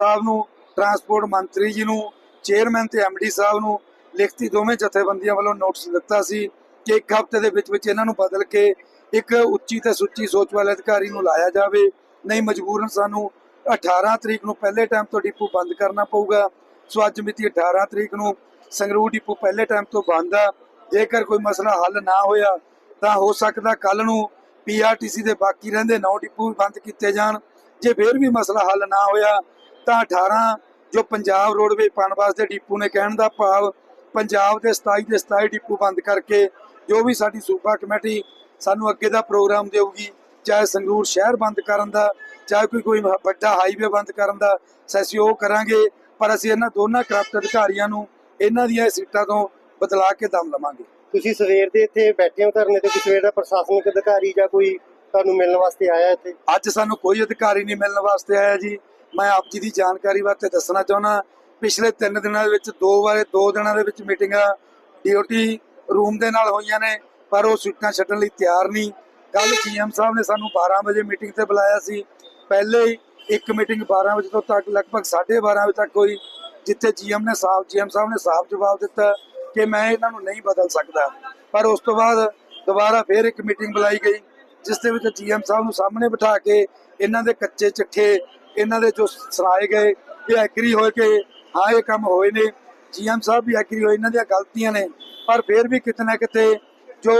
ਸਾਹਿਬ ਨੂੰ ਟਰਾਂਸਪੋਰਟ ਮੰਤਰੀ ਜੀ ਨੂੰ ਚੇਅਰਮੈਨ ਤੇ ਐਮਡੀ ਸਾਹਿਬ ਨੂੰ ਲਿਖਤੀ ਦੋਵੇਂ ਜਥੇਬੰਦੀਆਂ ਵੱਲੋਂ ਨੋਟਿਸ ਦਿੱਤਾ ਸੀ ਕਿ ਇੱਕ ਹਫ਼ਤੇ ਦੇ ਵਿੱਚ ਵਿੱਚ ਇਹਨਾਂ ਨੂੰ ਬਦਲ ਕੇ ਇੱਕ ਉੱਚੀ ਤੇ ਸੁੱਚੀ ਸੋਚ ਵਾਲੇ ਅਧਿਕਾਰੀ ਨੂੰ ਲਾਇਆ ਜਾਵੇ। ਨਹੀਂ, ਮਜਬੂਰਨ ਸਾਨੂੰ 18 ਤਰੀਕ ਨੂੰ ਪਹਿਲੇ ਟਾਈਮ ਤੋਂ ਡਿਪੂ ਬੰਦ ਕਰਨਾ ਪਊਗਾ। ਸੋ ਅੱਜ ਮਿਤੀ 18 ਤਰੀਕ ਨੂੰ ਸੰਗਰੂਰ ਡਿਪੂ ਪਹਿਲੇ ਟਾਈਮ ਤੋਂ ਬੰਦ ਆ। ਜੇਕਰ ਕੋਈ ਮਸਲਾ ਹੱਲ ਨਾ ਹੋਇਆ, ਤਾਂ ਹੋ ਸਕਦਾ ਕੱਲ ਨੂੰ ਪੀਆਰਟੀਸੀ ਦੇ ਬਾਕੀ ਰਹਿੰਦੇ 9 ਡਿਪੂ ਵੀ ਬੰਦ ਕੀਤੇ ਜਾਣ। ਜੇ ਫਿਰ ਵੀ ਮਸਲਾ ਹੱਲ ਨਾ ਹੋਇਆ ਤਾਂ 18 ਜੋ ਪੰਜਾਬ ਰੋਡਵੇ ਪਨਵਾਸ ਦੇ ਡਿਪੂ ਨੇ ਕਹਿਣ ਦਾ ਭਾਵ ਪੰਜਾਬ ਦੇ 27 ਦੇ 27 ਡਿਪੂ ਬੰਦ ਕਰਕੇ ਜੋ ਵੀ ਸਾਡੀ ਸੂਬਾ ਕਮੇਟੀ ਸਾਨੂੰ ਅੱਗੇ ਦਾ ਪ੍ਰੋਗਰਾਮ ਦੇਊਗੀ ਚਾਹੇ ਸੰਗਰੂਰ ਸ਼ਹਿਰ ਬੰਦ ਕਰਨ ਦਾ ਚਾਹੇ ਕੋਈ ਕੋਈ ਵੱਡਾ ਹਾਈਵੇ ਬੰਦ ਕਰਨ ਦਾ ਉਹ ਕਰਾਂਗੇ। ਪਰ ਅਸੀਂ ਇਹਨਾਂ ਦੋਨਾਂ ਕਰਪਟ ਅਧਿਕਾਰੀਆਂ ਨੂੰ ਇਹਨਾਂ ਦੀਆਂ ਸੀਟਾਂ ਤੋਂ ਬਦਲਾ ਕੇ ਦਮ ਲਵਾਂਗੇ। ਤੁਸੀਂ ਸਵੇਰ ਦੇ ਇੱਥੇ ਬੈਠੇ ਹੋ ਧਰਨੇ ਤੇ ਸਵੇਰ ਦਾ ਪ੍ਰਸ਼ਾਸਨਿਕ ਅਧਿਕਾਰੀ ਜਾਂ ਕੋਈ ਤੁਹਾਨੂੰ ਮਿਲਣ ਵਾਸਤੇ ਆਇਆ ਇੱਥੇ? ਅੱਜ ਸਾਨੂੰ ਕੋਈ ਅਧਿਕਾਰੀ ਨਹੀਂ ਮਿਲਣ ਵਾਸਤੇ ਆਇਆ ਜੀ। ਮੈਂ ਆਪ ਜੀ ਦੀ ਜਾਣਕਾਰੀ ਵਾਸਤੇ ਦੱਸਣਾ ਚਾਹੁੰਦਾ ਪਿਛਲੇ 3 ਦਿਨਾਂ ਦੇ ਵਿੱਚ ਦੋ ਵਾਰੇ ਦੋ ਦਿਨਾਂ ਦੇ ਵਿੱਚ ਮੀਟਿੰਗਾਂ ਡਿਊਟੀ ਰੂਮ ਦੇ ਨਾਲ ਹੋਈਆਂ ਨੇ, ਪਰ ਉਹ ਸੀਟਾਂ ਛੱਡਣ ਲਈ ਤਿਆਰ ਨਹੀਂ। ਕੱਲ ਜੀਐਮ ਸਾਹਿਬ ਨੇ ਸਾਨੂੰ 12 ਵਜੇ ਮੀਟਿੰਗ ਤੇ ਬੁਲਾਇਆ ਸੀ। ਪਹਿਲੇ ਇੱਕ ਮੀਟਿੰਗ 12 ਵਜੇ ਤੋਂ ਤੱਕ, ਲਗਭਗ 12:30 ਵਜੇ ਤੱਕ ਹੋਈ, ਜਿੱਥੇ ਜੀਐਮ ਨੇ ਸਾਫ਼ ਜੀਐਮ ਸਾਹਿਬ ਨੇ ਸਾਫ਼ ਜਵਾਬ ਦਿੱਤਾ ਕਿ ਮੈਂ ਇਹਨਾਂ ਨੂੰ ਨਹੀਂ ਬਦਲ ਸਕਦਾ। ਪਰ ਉਸ ਤੋਂ ਬਾਅਦ ਦੁਬਾਰਾ ਫੇਰ ਇੱਕ ਮੀਟਿੰਗ ਬੁਲਾਈ ਗਈ, ਜਿਸ ਦੇ ਵਿੱਚ ਜੀਐਮ ਸਾਹਿਬ ਨੂੰ ਸਾਹਮਣੇ ਬਿਠਾ ਕੇ ਇਹਨਾਂ ਦੇ ਕੱਚੇ ਚਿੱਠੇ ਇਹਨਾਂ ਦੇ ਜੋ ਸੁਣਾਏ ਗਏ ਇਹ ਐਗਰੀ ਹੋਏ ਕਿ ਹਾਂ, ਇਹ ਕੰਮ ਹੋਏ ਨੇ। ਜੀਐਮ ਸਾਹਿਬ ਵੀ ਐਗਰੀ ਹੋਏ, ਇਹਨਾਂ ਦੀਆਂ ਗਲਤੀਆਂ ਨੇ। ਪਰ ਫਿਰ ਵੀ ਕਿਤੇ ਨਾ ਕਿਤੇ ਜੋ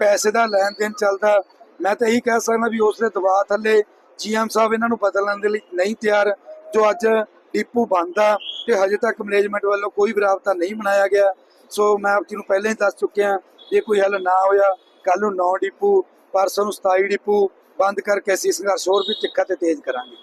ਪੈਸੇ ਦਾ ਲੈਣ ਦੇਣ ਚੱਲਦਾ, ਮੈਂ ਤਾਂ ਇਹੀ ਕਹਿ ਸਕਦਾ ਵੀ ਉਸ ਦੇ ਦਬਾਅ ਥੱਲੇ ਜੀਐਮ ਸਾਹਿਬ ਇਹਨਾਂ ਨੂੰ ਬਦਲਣ ਦੇ ਲਈ ਨਹੀਂ ਤਿਆਰ। ਜੋ ਅੱਜ ਡੀਪੂ ਬੰਦ ਆ ਤੇ ਹਜੇ ਤੱਕ ਮੈਨੇਜਮੈਂਟ ਵੱਲੋਂ ਕੋਈ ਵੀ ਰਾਬਤਾ ਨਹੀਂ ਬਣਾਇਆ ਗਿਆ। ਸੋ ਮੈਂ ਆਪ ਜੀ ਨੂੰ ਪਹਿਲਾਂ ਹੀ ਦੱਸ ਚੁੱਕਿਆ ਜੇ ਕੋਈ ਹੱਲ ਨਾ ਹੋਇਆ ਕੱਲ ਨੂੰ 9 ਡਿਪੂ, ਪਰਸੋਂ ਨੂੰ 27 ਡੀਪੂ, ਬੰਦ ਕਰਕੇ ਅਸੀਂ ਸੰਘਰਸ਼ ਹੋਰ ਵੀ ਤਿੱਖਾ ਤੇ ਤੇਜ਼ ਕਰਾਂਗੇ।